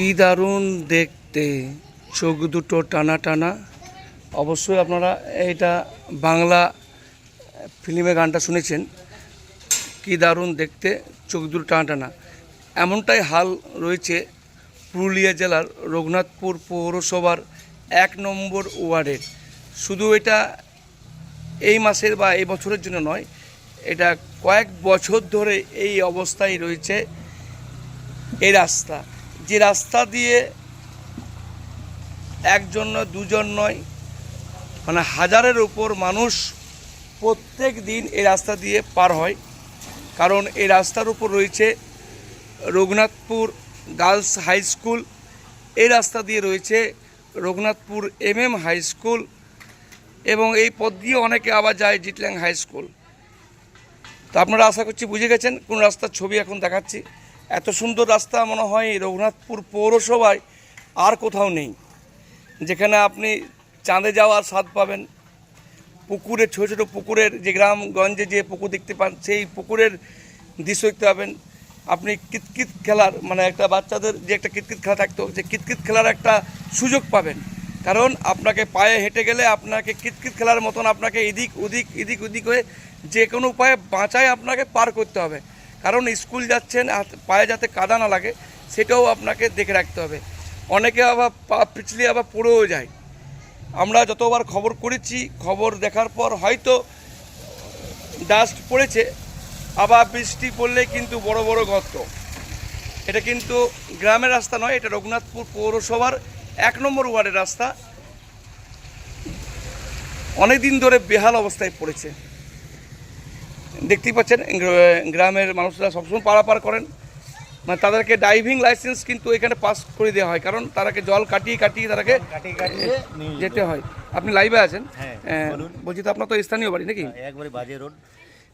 কি দারুণ দেখতে। চোখ দুটো টানা টানা। অবশ্যই আপনারা এটা বাংলা ফিল্মে গানটা শুনেছেন। কি দারুণ দেখতে, চোখ দুটো টানা টানা। এমনটাই হাল রয়েছে পুরুলিয়া জেলার রঘুনাথপুর পৌরসভার এক নম্বর ওয়ার্ডের শুধু এটা এই মাসের বা এই বছরের জন্য নয়, এটা কয়েক বছর ধরে এই অবস্থায় রয়েছে এই রাস্তা। যে রাস্তা দিয়ে একজন নয়, দুজন নয় মানে হাজারের উপর মানুষ প্রত্যেক দিন এই রাস্তা দিয়ে পার হয়। কারণ এই রাস্তার উপর রয়েছে রঘুনাথপুর গার্লস হাই স্কুল, এই রাস্তা দিয়ে রয়েছে Raghunathpur M M high school এবং এই পথ দিয়ে অনেকে আবার যায় জিটল্যাং হাই স্কুল। তো আপনারা আশা করছি বুঝে গেছেন, কোন রাস্তার ছবি এখন দেখাচ্ছি। এত সুন্দর রাস্তা মনে হয় রঘুনাথপুর পৌরসভায় আর কোথাও নেই। যেখানে আপনি চাঁদে যাওয়ার স্বাদ পাবেন। পুকুরের ছোটো ছোটো পুকুরের যে গ্রামগঞ্জে যে পুকুর দেখতে পান, সেই পুকুরের দৃশ্য দেখতে পাবেন। আপনি কিতকিত খেলার মানে একটা বাচ্চাদের যে একটা কিতকিত খেলা থাকতো, যে কিতকিত খেলার একটা সুযোগ পাবেন। কারণ আপনাকে পায়ে হেঁটে গেলে আপনাকে কিতকিত খেলার মতন আপনাকে এদিক, ওদিক এদিক, ওদিক হয়ে যে কোনো উপায়ে বাঁচায় আপনাকে পার করতে হবে। কারণ স্কুল যাচ্ছেন পায়ে যাতে কাদা না লাগে, সেটাও আপনাকে দেখে রাখতে হবে। অনেকে আবার পা পিছলে আবার পড়েও যায়। আমরা যতবার খবর করেছি, খবর দেখার পর হয়তো ডাস্ট পড়েছে, আবার বৃষ্টি পড়লে কিন্তু বড় বড় গর্ত। এটা কিন্তু গ্রামের রাস্তা নয়, এটা রঘুনাথপুর পৌরসভার এক নম্বর ওয়ার্ডের রাস্তা। অনেক দিন ধরে বেহাল অবস্থায় পড়েছে। দেখতেই পাচ্ছেন গ্রামের মানুষরা সবসময় পারাপার করেন। মানে তাদেরকে ড্রাইভিং লাইসেন্স কিন্তু এখানে পাস করে দেওয়া হয় কারণ তারাকে জল কাটিয়ে কাটিয়ে তারাকে যেতে হয়। আপনি লাইভে আছেন? হ্যাঁ, বলছি তো আপনার তো স্থানীয় বাড়ি নাকি? একবারে বাজে রোড।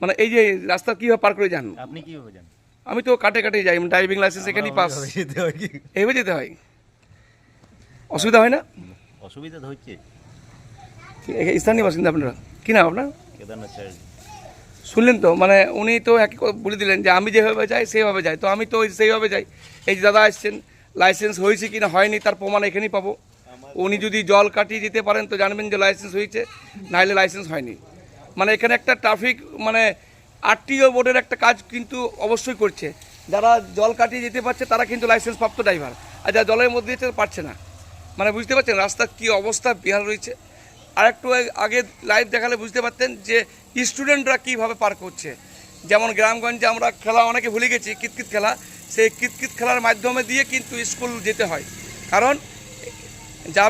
মানে এই যে রাস্তা কীভাবে পার করে যান? আপনি কীভাবে যান? আমি তো কাটে কাটে যাই ড্রাইভিং লাইসেন্স এখানেই পাস যেতে হয় এইভাবে যেতে হয়? অসুবিধা হয় না? অসুবিধা তো হচ্ছে। স্থানীয় বাসিন্দা আপনারা? কি নাম আপনার? কেদারনাথ শুনলেন তো? মানে উনি তো কথা বলে দিলেন যে আমি যেভাবে যাই সেইভাবে যাই। তো আমি তো সেইভাবে যাই। এই যে দাদা আসছেন লাইসেন্স হয়েছে কি না হয়নি, তার প্রমাণ এখানেই পাবো। উনি যদি জল কাটিয়ে যেতে পারেন, তো জানবেন যে লাইসেন্স হয়েছে, নাহলে লাইসেন্স হয়নি। মানে এখানে একটা ট্রাফিক মানে আরটিও বোর্ডের একটা কাজ কিন্তু অবশ্যই করছে। যারা জল কাটিয়ে যেতে পারছে, তারা কিন্তু লাইসেন্স প্রাপ্ত ড্রাইভার আর যারা জলের মধ্যে যেতে পারছে না মানে বুঝতে পারছেন রাস্তার কী অবস্থা, বিহার রয়েছে। আর একটু আগে লাইভ দেখালে বুঝতে পারতেন যে স্টুডেন্টরা কীভাবে পার করছে? যেমন গ্রামগঞ্জে আমরা খেলা অনেকে ভুলে গেছি, কিতকিত খেলা। সেই কিতকিত খেলার মাধ্যমে দিয়ে কিন্তু স্কুল যেতে হয়। কারণ, যা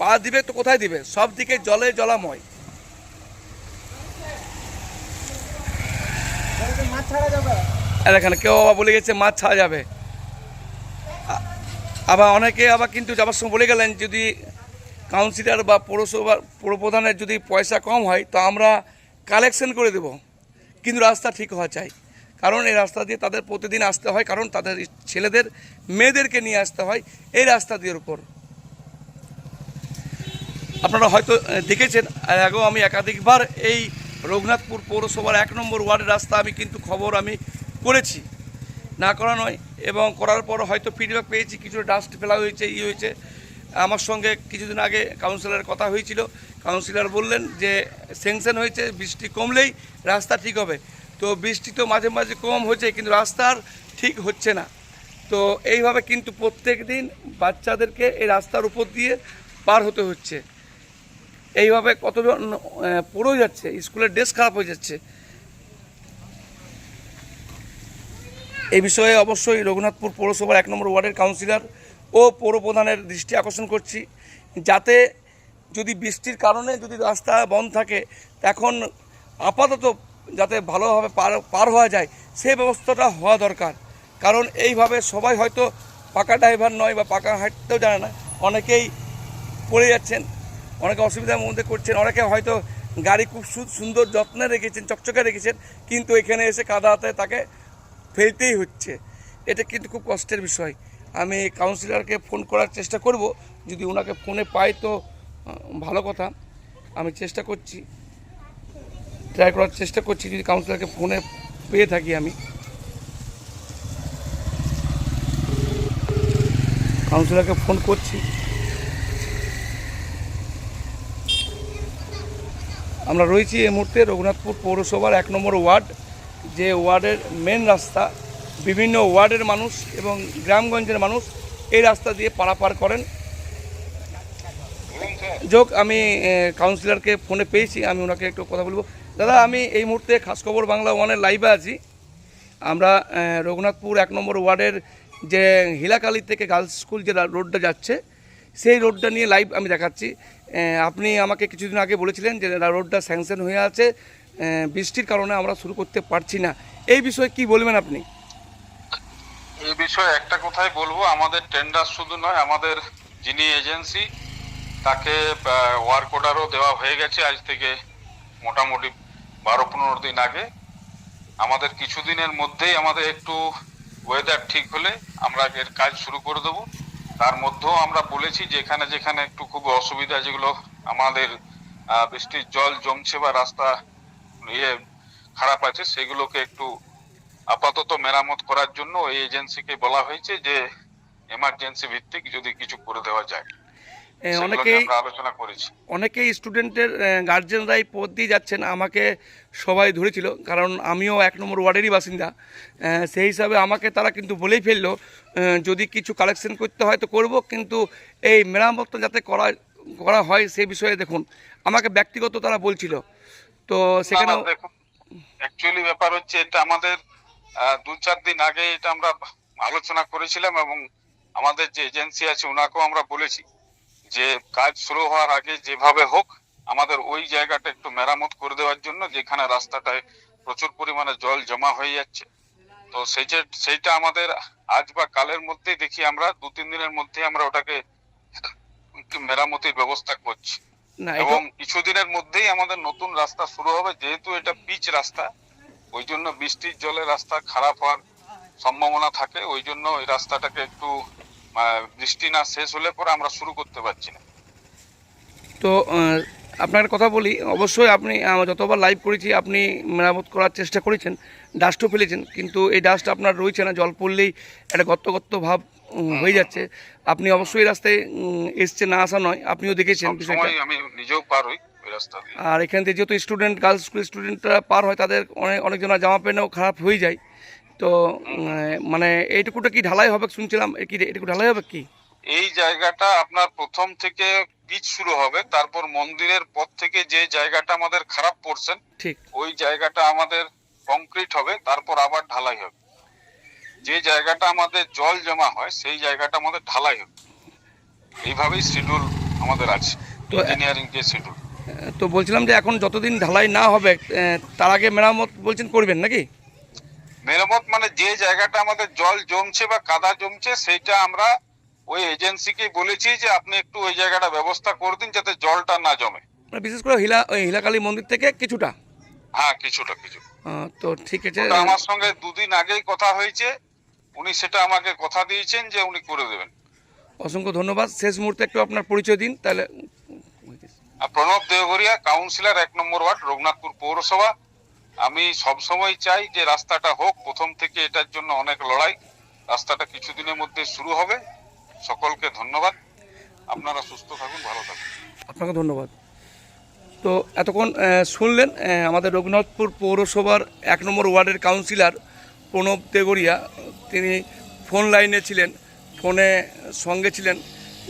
পা দিবে তো কোথায় দিবে? সব দিকে জলে জলাময়। এখানে কেউ আবার বলে গেছে, মাছ ছাড়া যাবে। আবার অনেকে আবার কিন্তু যাবার সময় বলে গেলেন, যদি কাউন্সিলর বা পৌরসভার পৌরপ্রধানের যদি পয়সা কম হয়, তো আমরা কালেকশন করে দেব। কিন্তু রাস্তা ঠিক হওয়া চাই। কারণ এই রাস্তা দিয়ে তাদের প্রতিদিন আসতে হয়, কারণ তাদের ছেলেদের, মেয়েদেরকে নিয়ে আসতে হয় এই রাস্তা দিয়ে উপর। আপনারা হয়তো দেখেছেন আগেও আমি একাধিকবার এই রঘুনাথপুর পৌরসভার এক নম্বর ওয়ার্ডের রাস্তা আমি কিন্তু খবর আমি করেছি। না করা নয়, এবং করার পর হয়তো ফিডব্যাক পেয়েছি কিছু ডাস্ট ফেলা হয়েছে, ই হয়েছে। আমার সঙ্গে কিছুদিন আগে কাউন্সিলরের কথা হয়েছিল। কাউন্সিলর বললেন যে স্যাংশন হয়েছে, বৃষ্টি কমলেই রাস্তা ঠিক হবে। তো বৃষ্টি তো মাঝে মাঝে কম হচ্ছে কিন্তু রাস্তার ঠিক হচ্ছে না। তো এইভাবে কিন্তু প্রত্যেক দিন বাচ্চাদেরকে এই রাস্তার উপর দিয়ে পার হতে হচ্ছে। এইভাবে কতজন পড়েও যাচ্ছে, স্কুলের ড্রেস খারাপ হয়ে যাচ্ছে। এই বিষয়ে অবশ্যই রঘুনাথপুর পৌরসভার এক নম্বর ওয়ার্ডের কাউন্সিলর ও পৌরপ্রধানের দৃষ্টি আকর্ষণ করছি। যাতে যদি বৃষ্টির কারণে যদি রাস্তা বন্ধ থাকে, এখন আপাতত যাতে ভালোভাবে পার পার হওয়া যায় সেই ব্যবস্থাটা হওয়া দরকার। কারণ এইভাবে সবাই হয়তো পাকা ড্রাইভার নয় বা পাকা হাঁটতেও জানে না। অনেকেই পড়ে যাচ্ছেন, অনেকে অসুবিধার মধ্যে করছেন, অনেকে হয়তো গাড়ি খুব সু- সুন্দর যত্নে রেখেছেন, চকচকে রেখেছেন, কিন্তু এখানে এসে কাদাতে তাকে ফেলতেই হচ্ছে। এটা কিন্তু খুব কষ্টের বিষয়। আমি কাউন্সিলরকে ফোন করার চেষ্টা করব। যদি ওনাকে ফোনে পাই তো ভালো কথা। আমি চেষ্টা করছি। ট্রাই করার চেষ্টা করছি, যদি কাউন্সিলরকে ফোনে পেয়ে থাকি আমি। কাউন্সিলরকে ফোন করছি। আমরা রয়েছি এই মুহূর্তে রঘুনাথপুর পৌরসভার এক নম্বর ওয়ার্ড, যে ওয়ার্ডের মেন রাস্তা। বিভিন্ন ওয়ার্ডের মানুষ এবং গ্রামগঞ্জের মানুষ এই রাস্তা দিয়ে পারাপার করেন। যোগ আমি কাউন্সিলরকে ফোনে পেয়েছি, আমি ওনাকে একটু কথা বলব। দাদা, আমি এই মুহূর্তে খাস খবর বাংলা ওয়ানের লাইভে আছি। আমরা রঘুনাথপুর এক নম্বর ওয়ার্ডের যে হিলাকালি থেকে গার্লস স্কুল যে রোডটা যাচ্ছে, সেই রোডটা নিয়ে লাইভ আমি দেখাচ্ছি। আপনি আমাকে কিছুদিন আগে বলেছিলেন যে রোডটা স্যাংশন হয়ে আছে বৃষ্টির কারণে আমরা শুরু করতে পারছি না। এই বিষয়ে কি বলবেন আপনি? বিষয়ে একটা কথাই বলব, আমাদের টেন্ডার শুধু নয়, আমাদের যিনি এজেন্সি তাকে ওয়ার্ক অর্ডারও দেওয়া হয়ে গেছে আজ থেকে মোটামুটি বারো পনেরো দিন আগে। আমাদের কিছুদিনের মধ্যেই আমাদের একটু ওয়েদার ঠিক হলে আমরা এর কাজ শুরু করে দেবো। তার মধ্যেও আমরা বলেছি যেখানে যেখানে একটু খুব অসুবিধা যেগুলো আমাদের বৃষ্টির জল জমছে বা রাস্তা ইয়ে খারাপ আছে, সেগুলোকে একটু আপাতত মেরামত করার জন্য এই এজেন্সিকে বলা হয়েছে যে এমার্জেন্সি ভিত্তিক যদি কিছু করে দেওয়া যায়। অনেকেই আলোচনা করেছি। অনেকেই স্টুডেন্টের গার্জেনরাই পথ দিয়ে যাচ্ছেন। আমাকে সবাই ধরেছিল কারণ আমিও এক নম্বর ওয়ার্ডেরই বাসিন্দা। সেই হিসাবে আমাকে তারা কিন্তু বলেই ফেলল যদি কিছু কালেকশন করতে হয় তো করব কিন্তু এই মেরামত যাতে করা করা হয় সেই বিষয়ে দেখুন আমাকে ব্যক্তিগত তারা বলছিল। তো সেখানে দেখুন অ্যাকচুয়ালি ব্যাপার হচ্ছে এটা আমাদের দু চার দিন আগে এটা আমরা আলোচনা করেছিলাম এবং আমাদের যে এজেন্সি আছে ওনাকেও আমরা বলেছি যে কাজ শুরু হওয়ার আগে যেভাবে হোক আমাদের ওই জায়গাটা একটু মেরামত করে দেওয়ার জন্য যেখানে রাস্তাটায় প্রচুর পরিমাণে জল জমা হয়ে যাচ্ছে। তো সেইটা সেইটা আমাদের আজ বা কালের মধ্যেই দেখি আমরা দু তিন দিনের মধ্যে আমরা ওটাকে মেরামতির ব্যবস্থা করছি। এবং কিছুদিনের মধ্যেই আমাদের নতুন রাস্তা শুরু হবে যেহেতু এটা পিচ রাস্তা ওই জন্য বৃষ্টির জলে রাস্তা খারাপ হওয়ার সম্ভাবনা থাকে ওই জন্য ওই রাস্তাটাকে একটু বৃষ্টি না শেষ হলে পরে আমরা শুরু করতে পারছি না। তো আপনার কথা বলি অবশ্যই আপনি যতবার লাইভ করেছি আপনি মেরামত করার চেষ্টা করেছেন ডাস্টও ফেলেছেন কিন্তু এই ডাস্ট আপনার রয়েছে না জল পড়লেই একটা গত্ত গত্ত ভাব হয়ে যাচ্ছে। আপনি অবশ্যই রাস্তায় এসছে না আসা নয় আপনিও দেখেছেন আমি নিজেও পার হই। আর এখান থেকে যেহেতু স্টুডেন্ট গার্লস স্কুল স্টুডেন্টরা পার হয় তাদের অনেক অনেকজনের জামা প্যান্টও খারাপ হয়ে যায়। তো মানে এইটুকুটা কি ঢালাই হবে শুনছিলাম? কি এটুকু ঢালাই হবে কি? এই জায়গাটা আপনার প্রথম থেকে পিচ শুরু হবে তারপর মন্দিরের পর থেকে যে জায়গাটা আমাদের খারাপ পড়ছেন ঠিক। ওই জায়গাটা আমাদের কংক্রিট হবে তারপর আবার ঢালাই হবে। যে জায়গাটা আমাদের জল জমা হয় সেই জায়গাটা আমাদের ঢালাই হবে। এইভাবেই শিডিউল আমাদের আছে তো ইঞ্জিনিয়ারিং যে শিডিউল তো বলছিলাম যে এখন যতদিন ঢালাই না হবে তার আগে মেরামত বলছেন করবেন নাকি? মেরামত মানে যে জায়গাটা আমাদের জল জমছে বা কাদা জমছে সেইটা আমরা ওই এজেন্সিকে বলেছি যে আপনি একটু ওই জায়গাটা ব্যবস্থা করে দিন যাতে জলটা না জমে। মানে বিশেষ করে হিলা ওই হিলাকালী মন্দির থেকে কিছুটা? হ্যাঁ কিছুটা কিছু। তো ঠিক আছে। আমার সঙ্গে দুদিন আগেই কথা হয়েছে। উনি সেটা আমাকে কথা দিয়েছেন যে উনি করে দেবেন। অসংখ্য ধন্যবাদ। শেষ মুহূর্তে একটু আপনার পরিচয় দিন তাহলে প্রণব দেওঘরিয়া কাউন্সিলর এক নম্বর ওয়ার্ড, রঘুনাথপুর পৌরসভা। আমি সব সময় চাই যে রাস্তাটা হোক, প্রথম থেকে এটার জন্য অনেক লড়াই। রাস্তাটা কিছুদিনের মধ্যে শুরু হবে। সকলকে ধন্যবাদ। আপনারা সুস্থ থাকুন, ভালো থাকুন। আপনাকে ধন্যবাদ। তো এতক্ষণ শুনলেন আমাদের রঘুনাথপুর পৌরসভার এক নম্বর ওয়ার্ডের কাউন্সিলর প্রণব দেগরিয়া তিনি ফোন লাইনে ছিলেন, ফোনে সঙ্গে ছিলেন।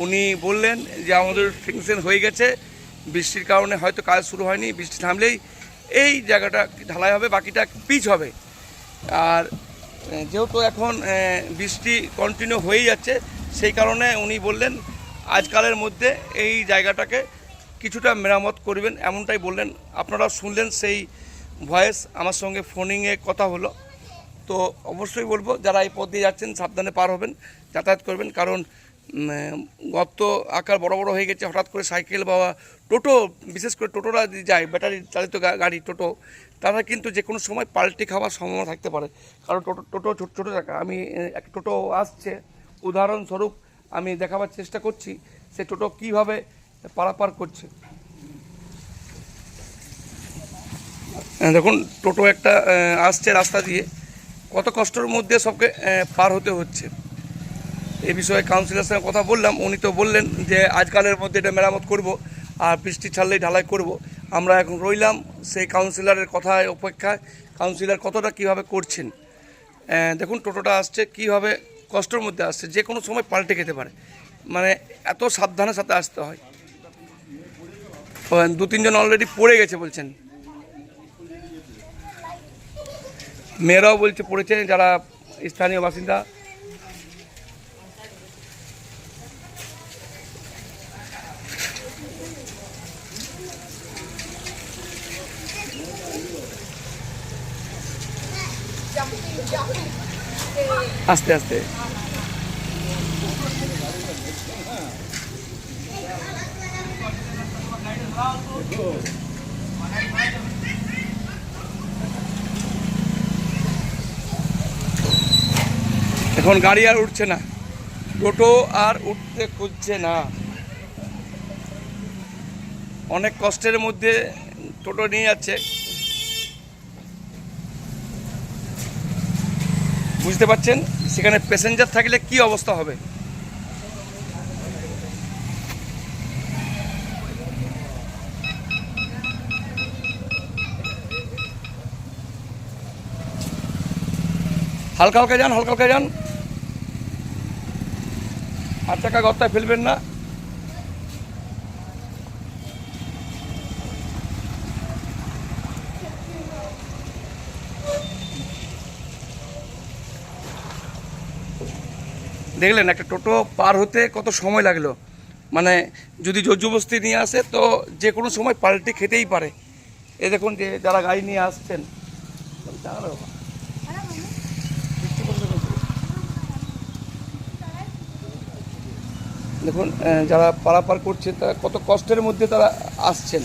উনি বললেন যে আমাদের ফিংশন হয়ে গেছে। বৃষ্টির কারণে হয়তো কাজ শুরু হয়নি, বৃষ্টি থামলেই এই জায়গাটা ঢালাই হবে, বাকিটা পিচ হবে। আর যেহেতু এখন বৃষ্টি কন্টিনিউ হয়েই যাচ্ছে, সেই কারণে উনি বললেন, আজকালের মধ্যে এই জায়গাটাকে কিছুটা মেরামত করবেন। এমনটাই বললেন। আপনারা শুনলেন সেই ভয়েস, আমার সঙ্গে ফোনিংয়ে কথা হলো। তো অবশ্যই বলব, যারা এই পথ দিয়ে যাচ্ছেন, সাবধানে পার হবেন, যাতায়াত করবেন। কারণ গর্ত আকার বড় বড় হয়ে গেছে, হঠাৎ করে সাইকেল বা টোটো, বিশেষ করে টোটোরা যায়, ব্যাটারি চালিত গাড়ি, টোটো, তারা কিন্তু যে কোনো সময় পাল্টি খাওয়ার সম্ভাবনা থাকতে পারে। কারণ টোটো টোটো ছোটো ছোটো জায়গা। আমি এক টোটো আসছে, উদাহরণস্বরূপ আমি দেখাবার চেষ্টা করছি, সে টোটো কীভাবে পারাপার করছে। দেখুন, টোটো একটা আসছে রাস্তা দিয়ে, কত কষ্টের মধ্যে সবকে পার হতে হচ্ছে। এই বিষয়ে কাউন্সিলরের সঙ্গে কথা বললাম, উনি তো বললেন যে আজকালের মধ্যে এটা মেরামত করব আর বৃষ্টি ছাড়লেই ঢালাই করব। আমরা এখন রইলাম সেই কাউন্সিলরের কথায় অপেক্ষায় কাউন্সিলর কতটা কীভাবে করছেন। দেখুন, টোটোটা আসছে, কীভাবে কষ্টের মধ্যে আসছে, যে কোনো সময় পাল্টে খেতে পারে। মানে এত সাবধানের সাথে আসতে হয়। দু, তিনজন অলরেডি পড়ে গেছে বলছেন। মেয়েরাও বলছে, পড়েছে, যারা স্থানীয় বাসিন্দা আস্তে আস্তে। এখন গাড়ি আর উঠছে না। টোটো আর উঠতে খুঁজছে না। অনেক কষ্টের মধ্যে টোটো নিয়ে যাচ্ছে। বুঝতে পারছেন? সেখানে প্যাসেঞ্জার থাকলে কি অবস্থা হবে? হালকা হালকা যান, হালকা হালকা যান। আর চাকা গর্তায় ফেলবেন না। দেখলেন একটা টোটো পার হতে কত সময় লাগল? মানে যদি জোরজবস্তি নিয়ে আসে তো যে কোনো সময় পাল্টে খেতেই পারে। এ দেখুন যে যারা গাড়ি নিয়ে আসছেন। দেখুন যারা পারাপার করছে, তারা কত কষ্টের মধ্যে তারা আসছেন।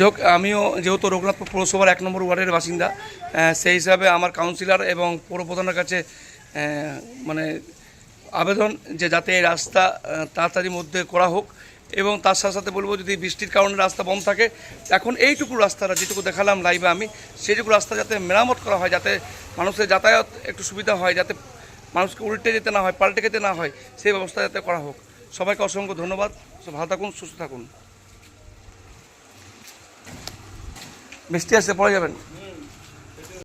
যোগ আমিও যেহেতু রঘুনাথপুর পৌরসভার এক নম্বর ওয়ার্ডের বাসিন্দা সেই হিসাবে আমার কাউন্সিলর এবং পৌরপ্রধানের কাছে মানে আবেদন যে যাতে এই রাস্তা তাড়াতাড়ির মধ্যে করা হোক এবং তার সাথে সাথে বলব যদি বৃষ্টির কারণে রাস্তা বন্ধ থাকে, এখন এইটুকু রাস্তাটা যেটুকু দেখালাম লাইভে আমি, সেইটুকু রাস্তা যাতে মেরামত করা হয়, যাতে মানুষের যাতায়াত একটু সুবিধা হয়, যাতে মানুষকে উল্টে যেতে না হয়, পাল্টে যেতে না হয়, সেই ব্যবস্থা যাতে করা হোক। সবাইকে অসংখ্য ধন্যবাদ। ভালো থাকুন, সুস্থ থাকুন। বৃষ্টি আসছে পড়ে যাবেন।